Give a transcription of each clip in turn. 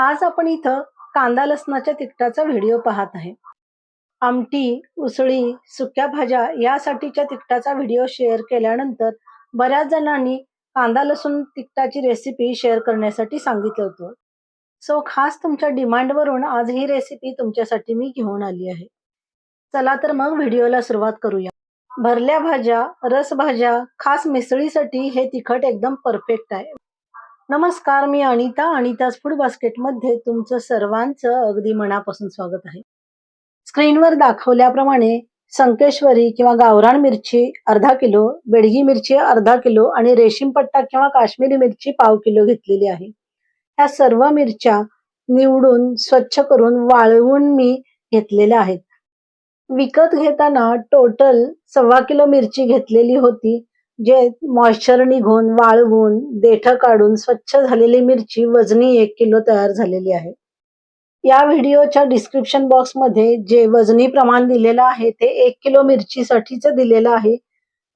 आज आपण इथं कांदा लसणाच्या तिखटाचा व्हिडिओ पाहत आहे. आमटी उसळी सुक्या भाज्या यासाठीच्या तिखटाचा व्हिडिओ शेअर केल्यानंतर बऱ्याच जणांनी कांदा लसूण तिखटाची रेसिपी शेअर करण्यासाठी सांगितलं होतं. सो खास तुमच्या डिमांडवरून आज ही रेसिपी तुमच्यासाठी मी घेऊन आली आहे. चला तर मग व्हिडिओला सुरुवात करूया. भरल्या भाज्या रसभाज्या खास मिसळीसाठी हे तिखट एकदम परफेक्ट आहे. नमस्कार मी अनिता अनिताज फूड बास्केटमध्ये तुमचं सर्वांचं अगदी मनापासून स्वागत आहे. स्क्रीनवर दाखवल्याप्रमाणे संकेश्वरी किंवा गावरान मिरची अर्धा किलो बेडगी मिरची अर्धा किलो आणि रेशीम पट्टा किंवा काश्मीरी मिरची पाव किलो घेतलेली आहे. ह्या सर्व मिरच्या निवडून स्वच्छ करून वाळवून मी घेतलेल्या आहेत. विकत घेताना टोटल सव्वा किलो मिरची घेतलेली होती. जे मॉइश्चर निघून वाळवून देठ काढून स्वच्छ झालेली मिरची वजनी एक किलो तयार झालेली आहे. या व्हिडिओच्या डिस्क्रिप्शन बॉक्समध्ये जे वजनी प्रमाण दिलेलं आहे ते एक किलो मिरचीसाठीच दिलेलं आहे.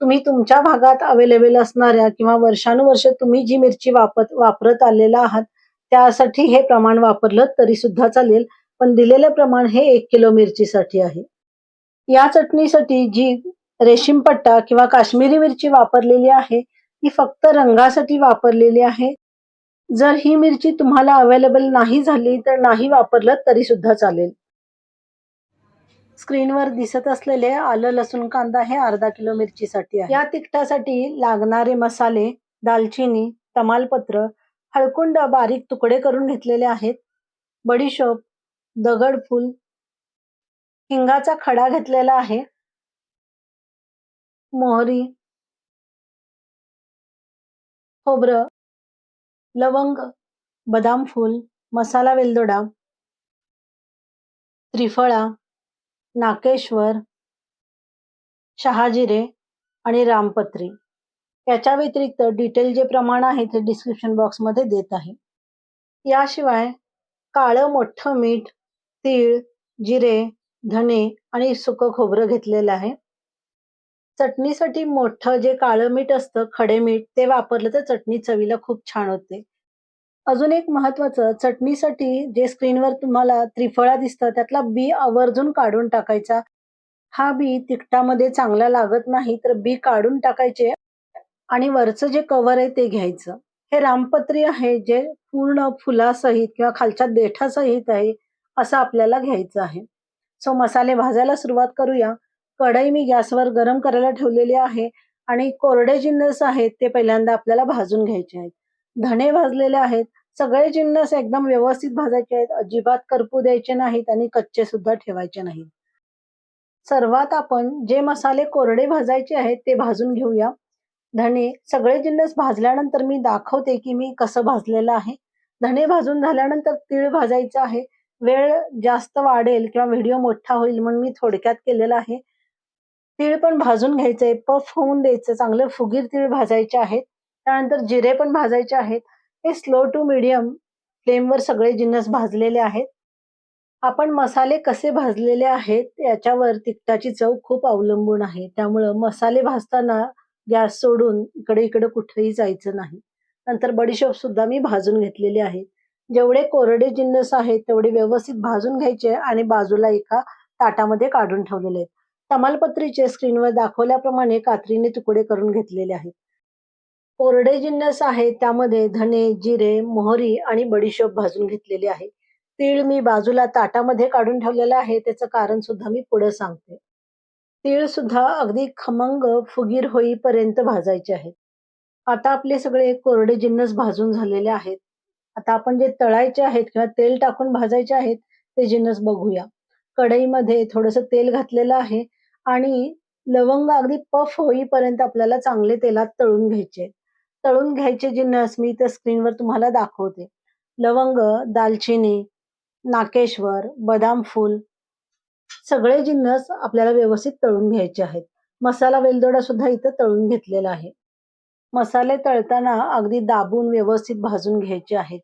तुम्ही तुमच्या भागात अवेलेबल असणाऱ्या किंवा वर्षानुवर्ष तुम्ही जी मिरची वापरत वापरत आलेला आहात त्यासाठी हे प्रमाण वापरलं तरी सुद्धा चालेल पण दिलेलं प्रमाण हे एक किलो मिरचीसाठी आहे. या चटणीसाठी जी रेशीम पट्टा किंवा काश्मीरी मिरची वापरलेली आहे. ती फक्त रंगासाठी वापरलेली आहे. जर ही मिरची तुम्हाला अवेलेबल नाही झाली तर नाही वापरलं तरी सुद्धा चालेल. स्क्रीनवर दिसत असलेले आलं लसूण कांदा हे अर्धा किलो मिरचीसाठी आहे. या तिखटासाठी लागणारे मसाले दालचिनी तमालपत्र हळकुंड बारीक तुकडे करून घेतलेले आहेत. बडीशोप दगडफूल हिंगाचा खडा घेतलेला आहे. मोहरी खोबरं लवंग बदाम फूल मसाला वेलदोडा त्रिफळा नाकेश्वर शहाजिरे आणि रामपत्री. याच्या व्यतिरिक्त डिटेल जे प्रमाण आहे ते डिस्क्रिप्शन बॉक्समध्ये देत आहे. याशिवाय काळं मोठं मीठ तीळ जिरे धने आणि सुकं खोबरं घेतलेलं आहे. चटणीसाठी मोठं जे काळं मीठ असतं खडे मीठ ते वापरलं तर चटणी चवीला खूप छान होते. अजून एक महत्वाचं चटणीसाठी जे स्क्रीनवर तुम्हाला त्रिफळा दिसतं त्यातला बी आवर्जून काढून टाकायचा. हा बी तिखटामध्ये चांगला लागत नाही तर बी काढून टाकायचे आणि वरचं जे कव्हर आहे ते घ्यायचं. हे रामपत्री आहे जे पूर्ण फुलासहित किंवा खालच्या देठासहित आहे असं आपल्याला घ्यायचं आहे. सो मसाले भाजायला सुरुवात करूया. कढई मी गॅसवर गरम करायला ठेवलेली आहे आणि कोरडे जिन्नस आहेत ते पहिल्यांदा आपल्याला भाजून घ्यायचे आहेत. धणे भाजलेले आहेत. सगळे जिन्नस एकदम व्यवस्थित भाजायचे आहेत. अजिबात करपू द्यायचे नाहीत आणि कच्चे सुद्धा ठेवायचे नाहीत. सर्वात आपण जे मसाले कोरडे भाजायचे आहेत ते भाजून घेऊया. धणे सगळे जिन्नस भाजल्यानंतर मी दाखवते की मी कसं भाजलेलं आहे. धणे भाजून झाल्यानंतर तीळ भाजायचं आहे. वेळ जास्त वाढेल किंवा व्हिडिओ मोठा होईल म्हणून मी थोडक्यात केलेला आहे. तीळ पण भाजून घ्यायचंय. पफ होऊन द्यायचं. चांगलं फुगीर तीळ भाजायचे आहेत. त्यानंतर जिरे पण भाजायचे आहेत. हे स्लो टू मिडियम फ्लेमवर सगळे जिन्नस भाजलेले आहेत. आपण मसाले कसे भाजलेले आहेत याच्यावर तिखटाची चव खूप अवलंबून आहे. त्यामुळं मसाले भाजताना गॅस सोडून इकडे इकडे कुठेही जायचं नाही. नंतर बडीशोप सुद्धा मी भाजून घेतलेली आहे. जेवढे कोरडे जिन्नस आहेत तेवढे व्यवस्थित भाजून घ्यायचे आणि बाजूला एका ताटामध्ये काढून ठेवलेले आहेत. तमालपत्रीचे स्क्रीनवर दाखवल्याप्रमाणे कात्रीने तुकडे करून घेतलेले आहेत. कोरडे जिन्नस आहेत त्यामध्ये धने जिरे मोहरी आणि बडीशोप भाजून घेतलेली आहे. तीळ मी बाजूला ताटामध्ये काढून ठेवलेलं आहे त्याचं कारण सुद्धा मी पुढे सांगते. तीळ सुद्धा अगदी खमंग फुगीर होईपर्यंत भाजायचे आहेत आता आपले सगळे कोरडे जिन्नस भाजून झालेले आहेत. आता आपण जे तळायचे आहेत किंवा तेल टाकून भाजायचे आहेत ते जिन्नस बघूया. कढईमध्ये थोडस तेल घातलेलं आहे आणि लवंग अगदी पफ होईपर्यंत आपल्याला चांगले तेलात तळून घ्यायचे. तळून घ्यायचे जिन्नस मी त्या स्क्रीनवर तुम्हाला दाखवते. लवंग दालचिनी नाकेश्वर बदाम फूल सगळे जिन्नस आपल्याला व्यवस्थित तळून घ्यायचे आहेत. मसाला वेलदोडा सुद्धा इथं तळून घेतलेला आहे. मसाले तळताना अगदी दाबून व्यवस्थित भाजून घ्यायचे आहेत.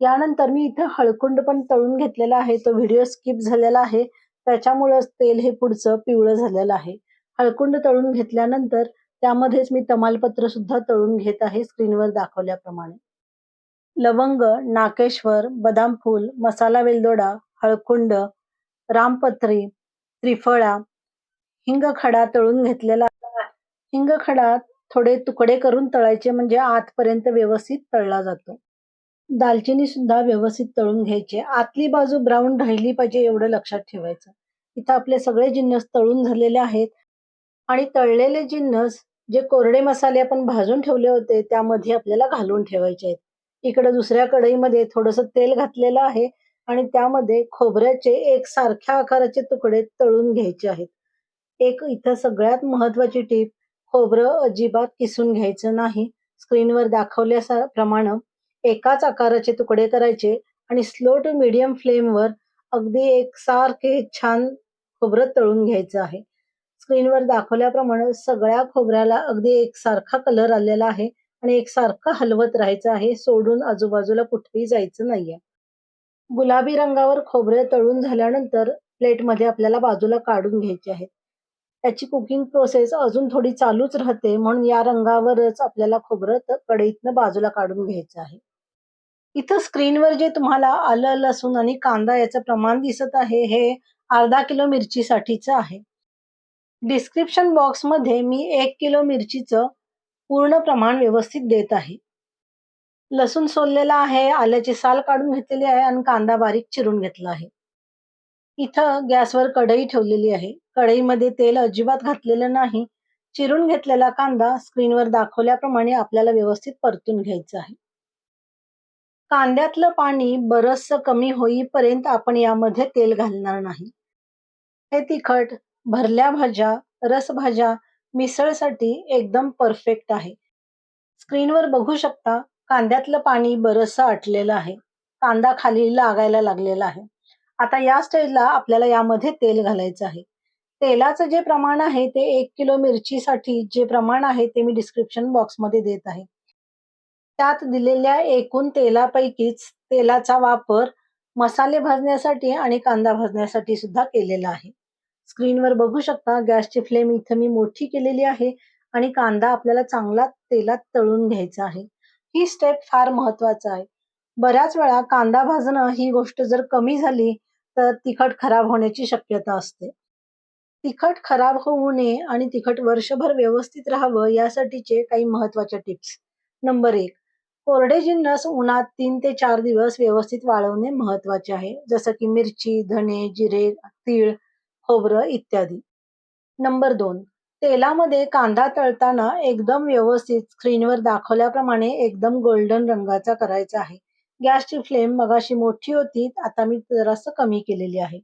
यानंतर मी इथं हळकुंड पण तळून घेतलेला आहे. तो व्हिडिओ स्किप झालेला आहे. त्याच्यामुळेच तेल हे पुढचं पिवळं झालेलं आहे. हळकुंड तळून घेतल्यानंतर त्यामध्येच मी तमालपत्र सुद्धा तळून घेत आहे स्क्रीनवर दाखवल्याप्रमाणे. लवंग नाकेश्वर बदाम फूल मसाला वेलदोडा हळकुंड रामपत्री त्रिफळा हिंगखडा तळून घेतलेला हिंगखडा थोडे तुकडे करून तळायचे म्हणजे आतपर्यंत व्यवस्थित तळला जातो. दालचिनी सुद्धा व्यवस्थित तळून घ्यायची. आतली बाजू ब्राऊन राहिली पाहिजे एवढं लक्षात ठेवायचं. इथं आपले सगळे जिन्नस तळून झालेले आहेत. आणि तळलेले जिन्नस जे कोरडे मसाले आपण भाजून ठेवले होते त्यामध्ये आपल्याला घालून ठेवायचे आहेत. इकडे दुसऱ्या कढईमध्ये थोडस तेल घातलेलं आहे आणि त्यामध्ये खोबऱ्याचे एक सारख्या आकाराचे तुकडे तळून घ्यायचे आहेत. एक इथं सगळ्यात महत्वाची टीप खोबरं अजिबात किसून घ्यायचं नाही. स्क्रीनवर दाखवल्याप्रमाणे एकाच आकाराचे तुकडे करायचे आणि स्लो टू मिडियम फ्लेमवर अगदी एक सारखे छान खोबरं तळून घ्यायचं आहे. स्क्रीनवर दाखवल्याप्रमाणे सगळ्या खोबऱ्याला अगदी एकसारखा कलर आलेला आहे आणि एकसारखं हलवत राहायचं आहे सोडून आजूबाजूला कुठेही जायचं नाहीये. गुलाबी रंगावर खोबरे तळून झाल्यानंतर प्लेटमध्ये आपल्याला बाजूला काढून घ्यायचे आहेत. त्याची कुकिंग प्रोसेस अजून थोडी चालूच राहते म्हणून या रंगावरच आपल्याला खोबरं त- कढईतनं बाजूला काढून घ्यायचं आहे. इथं स्क्रीनवर जे तुम्हाला आलं लसूण आणि कांदा याचं प्रमाण दिसत आहे हे अर्धा किलो मिरचीसाठीचं आहे. डिस्क्रिप्शन बॉक्समध्ये मी एक किलो मिरचीचं पूर्ण प्रमाण व्यवस्थित देत आहे. लसूण सोललेला आहे आल्याची साल काढून घेतलेली आहे आणि कांदा बारीक चिरून घेतला आहे. इथं गॅसवर कढई ठेवलेली आहे. कढईमध्ये तेल अजिबात घातलेलं नाही. चिरून घेतलेला कांदा स्क्रीनवर दाखवल्याप्रमाणे आपल्याला व्यवस्थित परतून घ्यायचं आहे. कांद्यातलं पाणी बरचसं कमी होईपर्यंत आपण यामध्ये तेल घालणार नाही. हे तिखट भरल्या भाज्या रसभाज्या मिसळसाठी एकदम परफेक्ट आहे. स्क्रीनवर बघू शकता कांद्यातलं पाणी बरचसं आटलेलं आहे. कांदा खाली लागायला लागलेला आहे. आता या स्टेजला आपल्याला यामध्ये तेल घालायचं आहे. तेलाचं जे प्रमाण आहे ते एक किलो मिरचीसाठी जे प्रमाण आहे ते मी डिस्क्रिप्शन बॉक्समध्ये देत आहे. त्यात दिलेल्या एकूण तेलापैकीच तेलाचा वापर मसाले भाजण्यासाठी आणि कांदा भाजण्यासाठी सुद्धा केलेला आहे. स्क्रीनवर बघू शकता गॅसची फ्लेम इथं मी मोठी केलेली आहे आणि कांदा आपल्याला चांगला तेलात तळून घ्यायचा आहे. ही स्टेप फार महत्त्वाचा आहे. बऱ्याच वेळा कांदा भाजणं ही गोष्ट जर कमी झाली तर तिखट खराब होण्याची शक्यता असते. तिखट खराब होऊ नये आणि तिखट वर्षभर व्यवस्थित राहावं यासाठीचे काही महत्त्वाच्या टिप्स नंबर एक कोरडे जिन्नस उन्हात तीन ते चार दिवस व्यवस्थित वाळवणे महत्त्वाचे आहे. जसं की मिरची धने जिरे तीळ खोबरं इत्यादी. नंबर दोन तेलामध्ये कांदा तळताना एकदम व्यवस्थित स्क्रीनवर दाखवल्याप्रमाणे एकदम गोल्डन रंगाचा करायचा आहे. गॅसची फ्लेम मगाशी मोठी होती आता मी जरासं कमी केलेली आहे.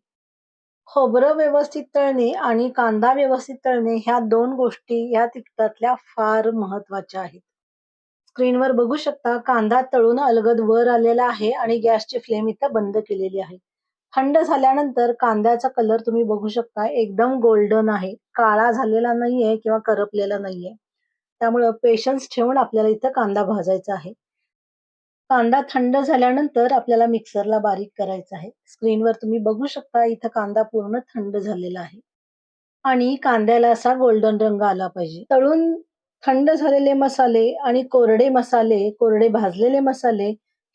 खोबरं व्यवस्थित तळणे आणि कांदा व्यवस्थित तळणे ह्या दोन गोष्टी ह्या तिखटातल्या फार महत्त्वाच्या आहेत. स्क्रीनवर बघू शकता कांदा तळून अलगद वर आलेला आहे आणि गॅसची फ्लेम इथं बंद केलेली आहे. थंड झाल्यानंतर कांद्याचा कलर तुम्ही बघू शकता एकदम गोल्डन आहे. काळा झालेला नाहीये किंवा करपलेला नाहीये. त्यामुळं पेशन्स ठेवून आपल्याला इथं कांदा भाजायचा आहे. कांदा थंड झाल्यानंतर आपल्याला मिक्सरला बारीक करायचा आहे. स्क्रीनवर तुम्ही बघू शकता इथं कांदा पूर्ण थंड झालेला आहे. आणि कांद्याला असा गोल्डन रंग आला पाहिजे. तळून थंड झालेले मसाले आणि कोरडे मसाले कोरडे भाजलेले मसाले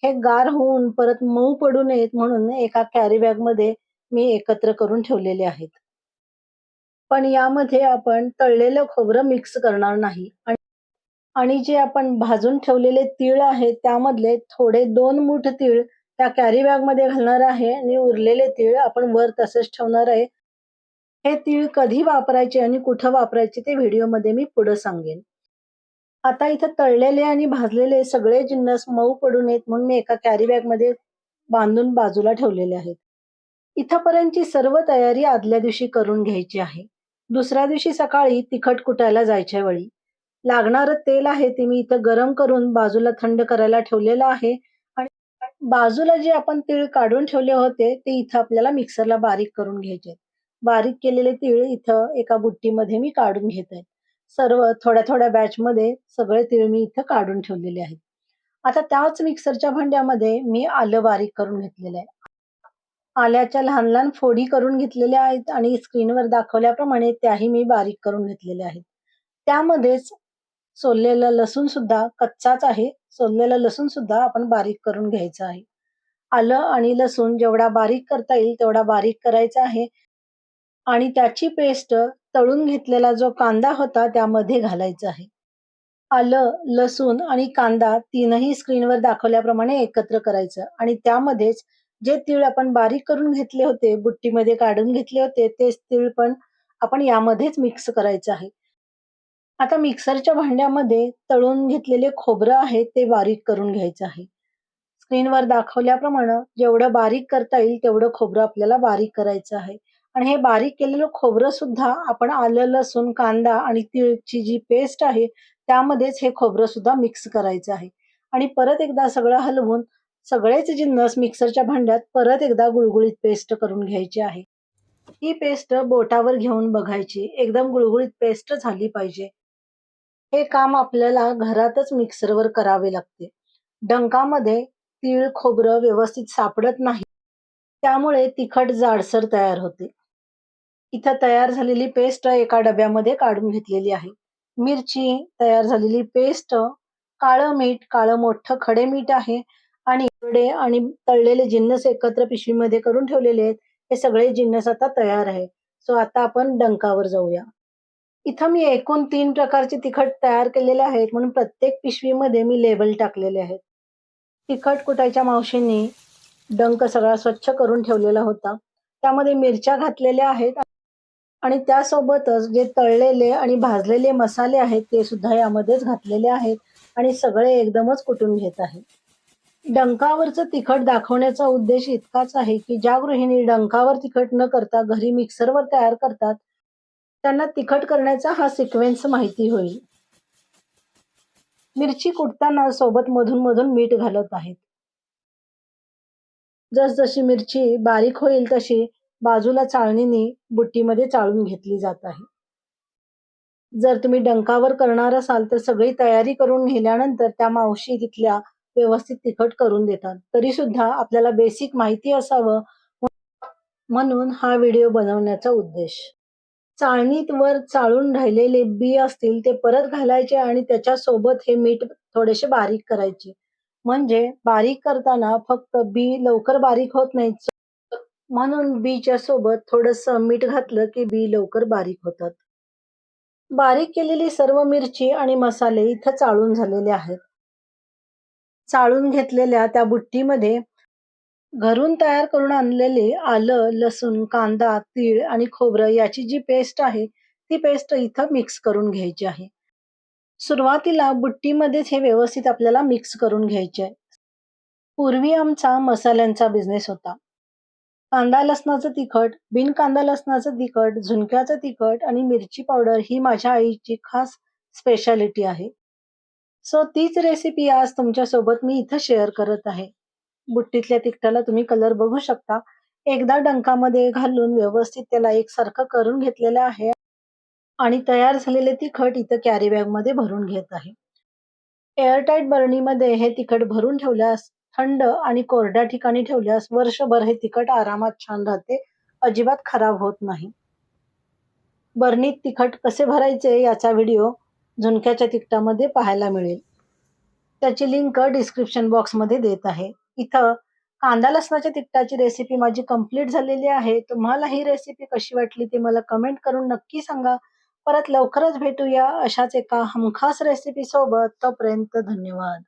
हे गार होऊन परत मऊ पडू नयेत म्हणून एका कॅरी बॅगमध्ये मी एकत्र करून ठेवलेले आहेत. पण यामध्ये आपण तळलेलं खोबरं मिक्स करणार नाही. आणि जे आपण भाजून ठेवलेले तीळ आहेत त्यामधले थोडे दोन मूठ तीळ त्या कॅरी बॅगमध्ये घालणार आहे आणि उरलेले तीळ आपण वर तसेच ठेवणार आहे. हे तीळ कधी वापरायचे आणि कुठं वापरायचे ते व्हिडिओमध्ये मी पुढे सांगेन. आता इथं तळलेले आणि भाजलेले सगळे जिन्नस मऊ पडू नयेत म्हणून मी एका कॅरी बॅगमध्ये बांधून बाजूला ठेवलेले आहेत. इथपर्यंतची सर्व तयारी आदल्या दिवशी करून घ्यायची आहे. दुसऱ्या दिवशी सकाळी तिखट कुटायला जायच्या वेळी. लागणारं तेल आहे ते मी इथं गरम करून बाजूला थंड करायला ठेवलेलं आहे आणि बाजूला जे आपण तीळ काढून ठेवले होते ते इथं आपल्याला मिक्सरला बारीक करून घ्यायचे बारीक केलेले तीळ इथं एका बुट्टीमध्ये मी काढून घेत आहे. सर्व थोड्या थोड्या बॅच मध्ये सगळे तीळ मी इथं काढून ठेवलेले आहेत. आता त्याच मिक्सरच्या भांड्यामध्ये मी आलं बारीक करून घेतलेलं आहे. आल्याच्या लहान लहान फोडी करून घेतलेल्या आहेत आणि स्क्रीनवर दाखवल्याप्रमाणे त्याही मी बारीक करून घेतलेल्या आहेत. त्यामध्येच सोललेलं लसूण सुद्धा कच्चाच आहे. सोललेलं लसूण सुद्धा आपण बारीक करून घ्यायचं आहे. आलं आणि लसूण जेवढा बारीक करता येईल तेवढा बारीक करायचा आहे. आणि त्याची पेस्ट तळून घेतलेला जो कांदा होता त्यामध्ये घालायचा आहे. आलं लसूण आणि कांदा तीनही स्क्रीनवर दाखवल्याप्रमाणे एकत्र करायचं आणि त्यामध्येच जे तीळ आपण बारीक करून घेतले होते बुट्टीमध्ये काढून घेतले होते तेच तीळ पण आपण यामध्येच मिक्स करायचं आहे. आता मिक्सरच्या भांड्यामध्ये तळून घेतलेले खोबरं आहे ते बारीक करून घ्यायचं आहे. स्क्रीनवर दाखवल्याप्रमाणे जेवढं बारीक करता येईल तेवढं खोबरं आपल्याला बारीक करायचं आहे. आणि हे बारीक केलेलं खोबरं सुद्धा आपण आलं लसूण कांदा आणि तिळची जी पेस्ट आहे त्यामध्येच हे खोबरं सुद्धा मिक्स करायचं आहे. आणि परत एकदा सगळं हलवून सगळेच जिन्नस मिक्सरच्या भांड्यात परत एकदा गुळगुळीत पेस्ट करून घ्यायची आहे. ही पेस्ट बोटावर घेऊन बघायची. एकदम गुळगुळीत पेस्ट झाली पाहिजे. हे काम आपल्याला घरातच मिक्सरवर करावे लागते. डंकामध्ये तीळ खोबरं व्यवस्थित सापडत नाही. त्यामुळे तिखट जाडसर तयार होते. इथं तयार झालेली पेस्ट एका डब्यामध्ये काढून घेतलेली आहे. मिरची तयार झालेली पेस्ट काळं मीठ काळं मोठं खडे मीठ आहे आणि इकडे आणि तळलेले जिन्नस एकत्र पिशवीमध्ये करून ठेवलेले आहेत. हे सगळे जिन्नस आता तयार आहे. सो आता आपण डंकावर जाऊया. इथं मी एकूण तीन प्रकारचे तिखट तयार केलेले आहेत. म्हणून प्रत्येक पिशवीमध्ये मी लेबल टाकलेले आहेत. तिखट कुटायच्या मावशींनी डंक सगळा स्वच्छ करून ठेवलेला होता. त्यामध्ये मिरच्या घातलेल्या आहेत. आणि त्यासोबतच जे तळलेले आणि भाजलेले मसाले आहेत ते सुद्धा यामध्येच घातलेले आहेत आणि सगळे एकदमच कुटून घेत आहे डंकावरचं तिखट दाखवण्याचा उद्देश इतकाच आहे की ज्या गृहिणी डंकावर तिखट न करता घरी मिक्सरवर तयार करतात त्यांना तिखट करण्याचा हा सिक्वेन्स माहिती होईल. मिरची कुटताना सोबत मधून मधून मीठ घालत आहेत. जसजशी मिरची बारीक होईल तशी बाजूला चाळणीने बुट्टीमध्ये चाळून घेतली जात आहे. जर तुम्ही डंकावर करणार असाल तर सगळी तयारी करून नेल्यानंतर त्या मावशी तिथल्या व्यवस्थित तिखट करून देतात. तरी सुद्धा आपल्याला बेसिक माहिती असावं म्हणून हा व्हिडिओ बनवण्याचा उद्देश. चाळणीत वर चाळून राहिलेले बी असतील ते परत घालायचे आणि त्याच्या सोबत हे मीठ थोडेसे बारीक करायचे. म्हणजे बारीक करताना फक्त बी लवकर बारीक होत नाही म्हणून बीच्या सोबत थोडस मीठ घातलं की बी लवकर बारीक होतात. बारीक केलेली सर्व मिरची आणि मसाले इथं चाळून झालेले आहेत. चाळून घेतलेल्या त्या बुट्टीमध्ये घरून तयार करून आणलेले आलं लसूण कांदा तीळ आणि खोबरं याची जी पेस्ट आहे ती पेस्ट इथं मिक्स करून घ्यायची आहे. सुरुवातीला बुट्टीमध्येच हे व्यवस्थित आपल्याला मिक्स करून घ्यायचे आहे. पूर्वी आमचा मसाल्यांचा बिझनेस होता. कांदा लसणाचं तिखट बिन कांदा लसणाचं तिखट झुणक्याचं तिखट आणि मिरची पावडर ही माझ्या आईची खास स्पेशालिटी आहे. सो तीच रेसिपी आज तुमच्यासोबत मी इथं शेअर करत आहे. बुट्टीतल्या तिखटाला तुम्ही कलर बघू शकता. एकदा डंकामध्ये घालून व्यवस्थित त्याला एकसारखं करून घेतलेलं आहे आणि तयार झालेले तिखट इथं कॅरी बॅगमध्ये भरून घेत आहे. एअरटाईट बर्नीमध्ये हे तिखट भरून ठेवल्यास थंड आणि कोरड्या ठिकाणी ठेवल्यास वर्षभर हे तिखट आरामात छान राहते. अजिबात खराब होत नाही. बर्नीत तिखट कसे भरायचे याचा व्हिडिओ झुणक्याच्या तिखटामध्ये पाहायला मिळेल. त्याची लिंक डिस्क्रिप्शन बॉक्समध्ये देत आहे. इथं कांदा लसणाच्या तिखटाची रेसिपी माझी कंप्लीट झालेली आहे. तुम्हाला ही रेसिपी कशी वाटली ते मला कमेंट करून नक्की सांगा. परत लवकरच भेटूया अशाच एका हमखास रेसिपी सोबत. तोपर्यंत धन्यवाद.